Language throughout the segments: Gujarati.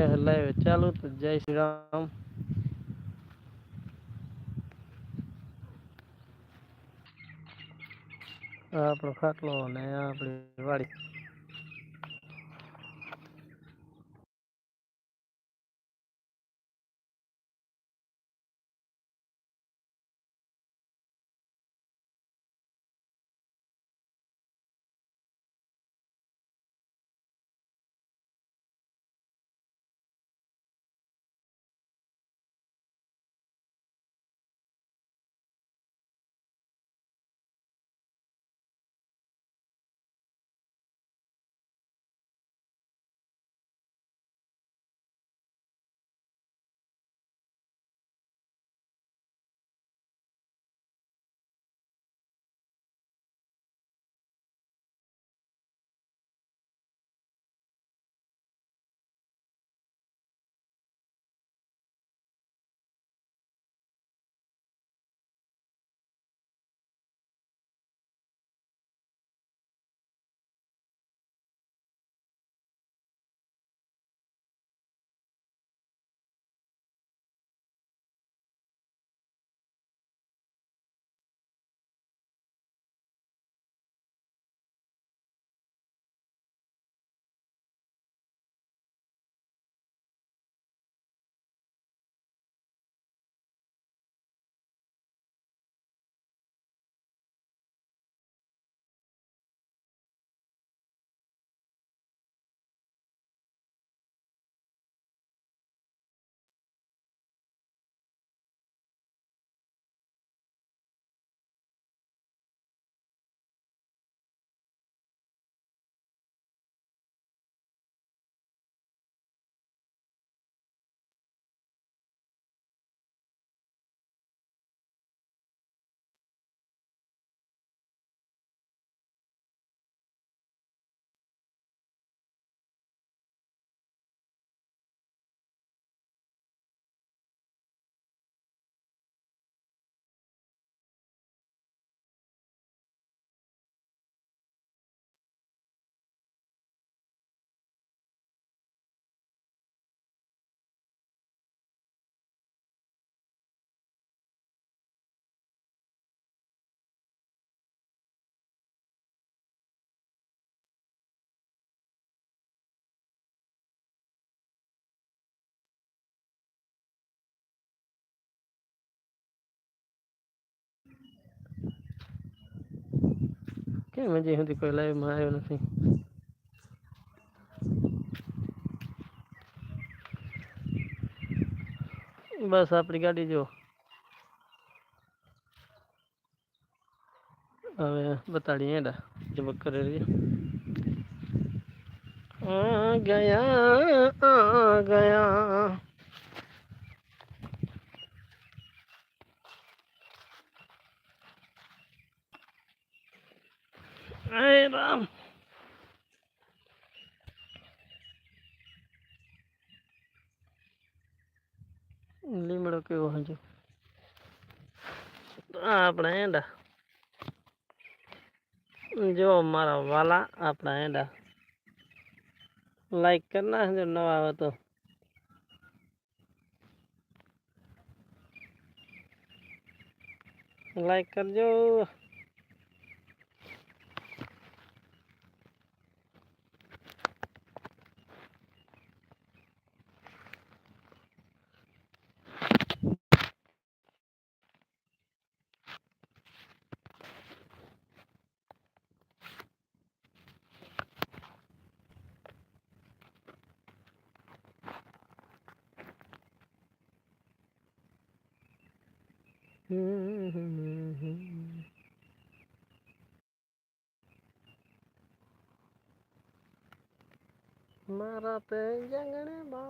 કરે લાઈવ. ચાલુ તો જય શ્રી રામ. આપણો ખાટલો ને આપણી વાડી. કેમ હજી સુધી કોઈ લાઈવમાં આવ્યો નથી? બસ આપણી ગાડી જો હવે બતાડીએ એડા જબક કરે રહી ગયા ગયા. અરે રામ લીમડો કેવો હજુ? આપણા એંડા. જો મારા વાલા આપણા એંડા. લાઈક કરના જો નવા આવે તો. લાઈક કરજો. મારા તે જંગણે બાવા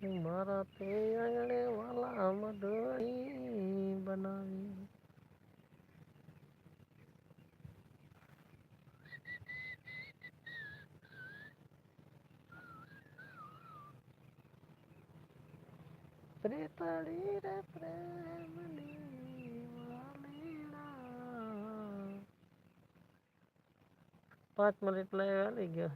Marate ay wala madoy banay. Prita lira prema lira. Pat malit lagi ya.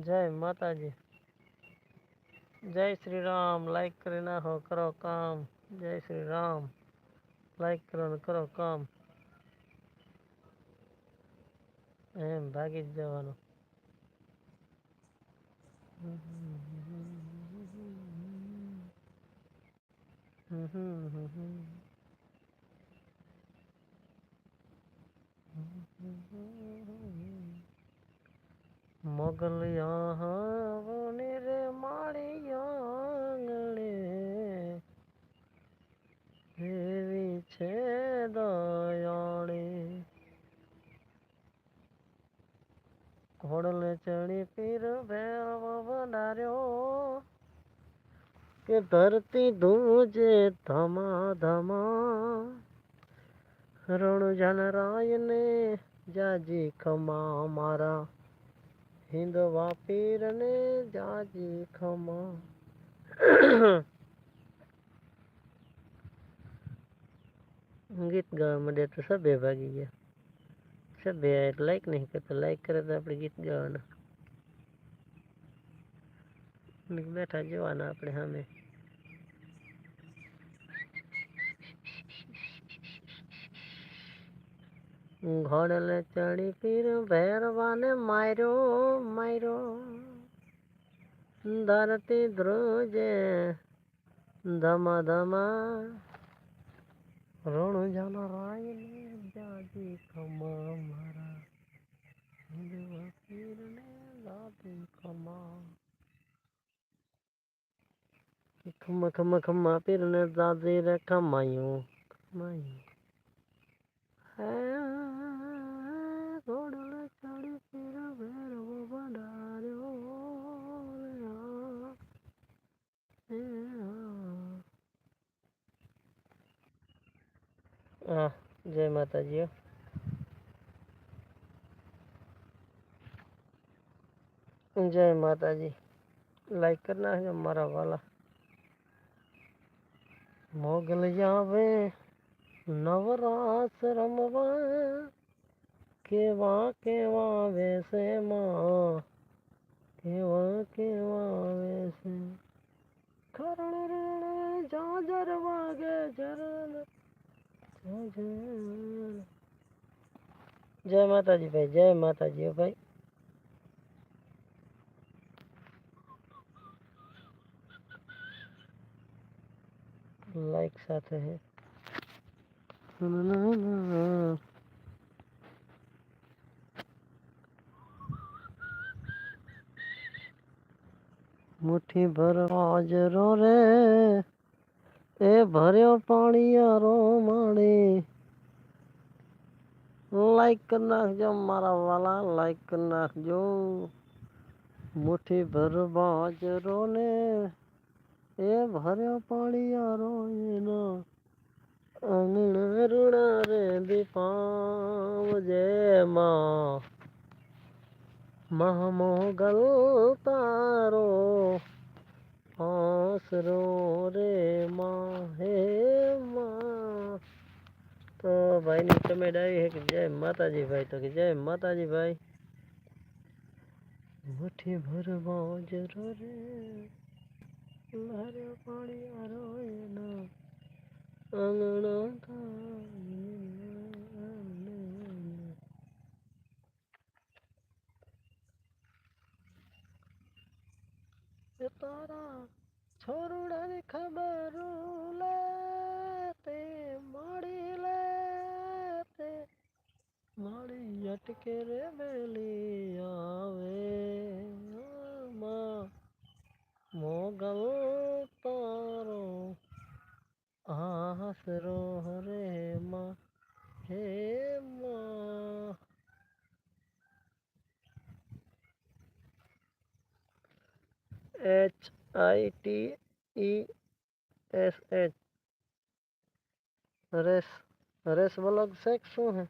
જય માતાજી. જય શ્રી રામ લાઈક કરી નાખો કરો કામ. જય શ્રી રામ લાઈક કરો કરો કામ. એમ ભાગી જ જવાનું. મોગલિયા રે આંગણે એવી છે દયાળી. ઘોડલે ચણી પીર ભેરવ બનાર્યો કે ધરતી ધૂજે ધમા ધમા રણ રાયને જાજી ખમા મારા. હિંદવા પીરને જાજી ખમા. ગીત ગાવા માંડે તો સભે ભાગી ગયા. સભે લાઈક નહીં કરતા લાઈક કરે તો આપણે ગીત ગાવાના. બેઠા જોવાના આપણે સામે. ઘોડલે ચડી પીર ભેરવાને માર્યો માર્યો. ધરતી ધ્રુજે ધમા ધમા રણ જાના રાય જાજી ખમા મારા. હિંદવા લાદી ખમા. ખમ્મા ખમ્મા ખમ્મા પીર ને દાદી રે ખમાયું ખમાયું. હે ઘોડલે ચડી પીર ભેરવો બંધાર્યો રે આ, હે આ. હા જય માતાજી હો. જય માતાજી લાઈક કરી નાખજો મારા વાલા મોગલ नवराश्रमवा केवा केवा वैसे माँ, केवा केवा वैसे। करण रण जाजर वागे जरन जय माता जी भाई, जय माता जी भाई। लाइक साथ है। मुठी भर हाजरो रे ए भरियो पानी रो माने लाइक कर नाखजो मारा वाला, लाइक कर नाखजो। मुठी भर बाजरो ने ए भरियो पानी रो ये ना। આંગણા રૂણા રે દીપાવજે માં. મહામોગલ તારો આસરો રે માં હે માં. તો ભાઈની કમેન્ટ આવી છે કે જય માતાજી ભાઈ. તો કે જય માતાજી ભાઈ. મુઠ્ઠી ભરવા બાજરો રે. મારે પાણી આરોય ના તારા છોરુડાની ખબર લે તે માડી લે તે મળી અટકે રે બેલી H I T E S H Haresh Haresh વલગ છે કે શું હે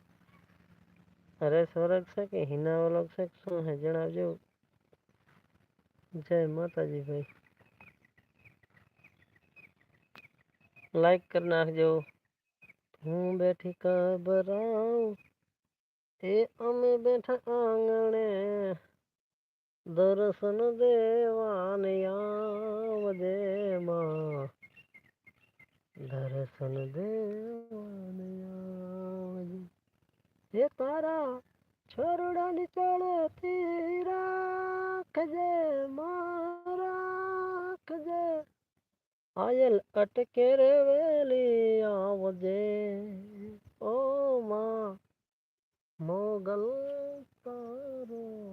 હરેશ વલગ છે કે હિના વલગ છે કે શું હે જણાવજો જય માતાજી ભાઈ લાઈક કરી નાખજો હું બેઠી કબરાઉં એ અમે બેઠા આંગણે દર્શન દેવાને આવજે માં. દર્શન દેવાને આવજે એ તારા છોરડાની ચડતી રાખજે રાખજે. આયલ અટકે રે વેલી આવજે ઓ માં, મોગલ તારો.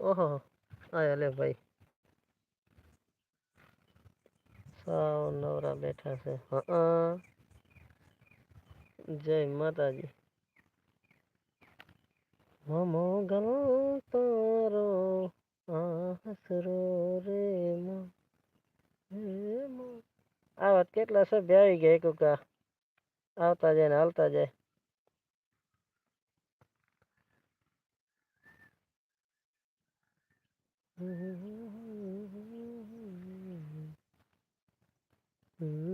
ઓહો આયા લે ભાઈ સાવ નવરા બેઠા છે હા જય માતાજી મમો ગલ તારો આસરો રે માં હે માં આ વાત કેટલા સભ્ય આવી ગયા કોકા આવતા જાય ને હાલતા જાય હમ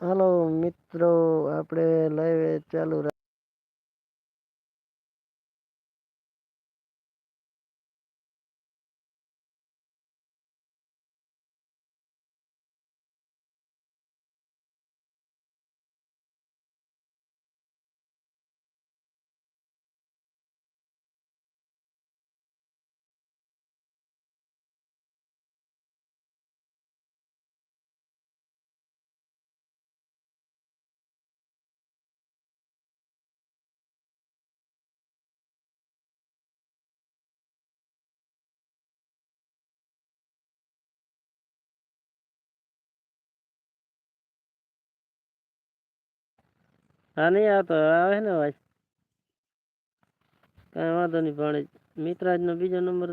હાલો મિત્રો આપણે લાઈવ ચાલુ હા નહીં આવતો આવે ને અવાજ કાંઈ વાંધો નહીં પણ મિત્રાજનો બીજો નંબર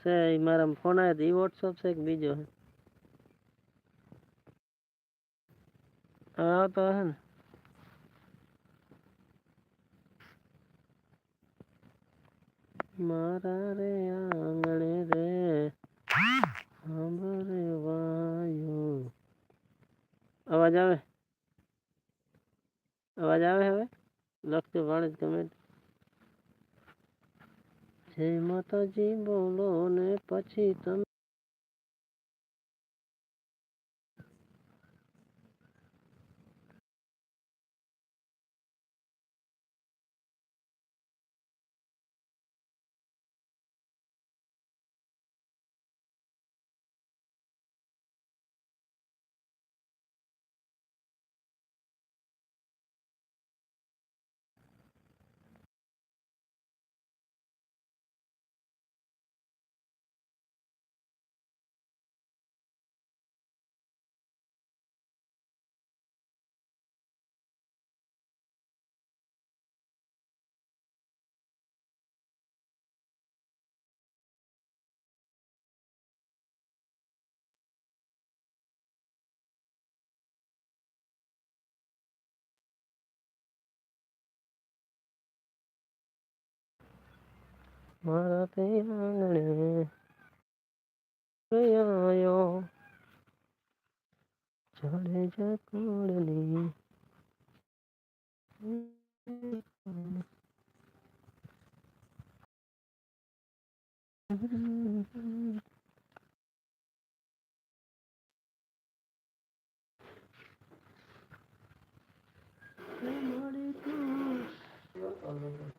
છે એ મારા ફોન આવ્યો તો એ વોટ્સઅપ છે કે બીજો છે હવે આવતો હશે ને મારા રે આંગણે રે સાંભળે વાયુ અવાજ આવે લખજો ભાણેજ કમેન્ટ જય માતાજી બોલો ને પછી તમે हमारा तैयारो चढ़े चकोड़ी Thank you.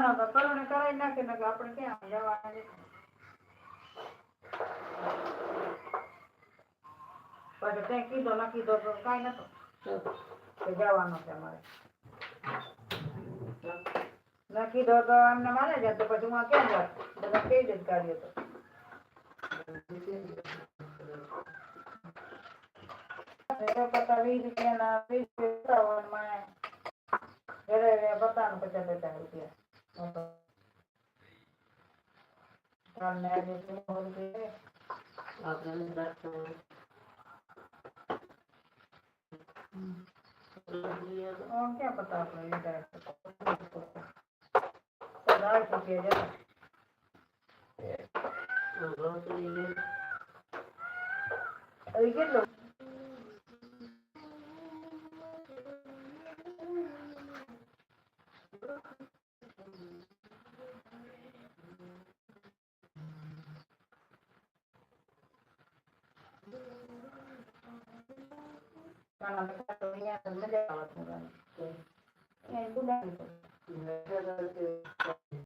નો તો કરુણે તે કાંઈ માને જાય તો પછી હું કેમ જાય કઈ જ કાઢ્યો તો. પતા વીસ રૂપિયાના વીસ રૂપિયા बताना पचास पचास रुपया। कल मैं देती हूँ बोल के आपने दस और क्या पता आप लोग डायरेक्ट राय को किया जाए ये लो।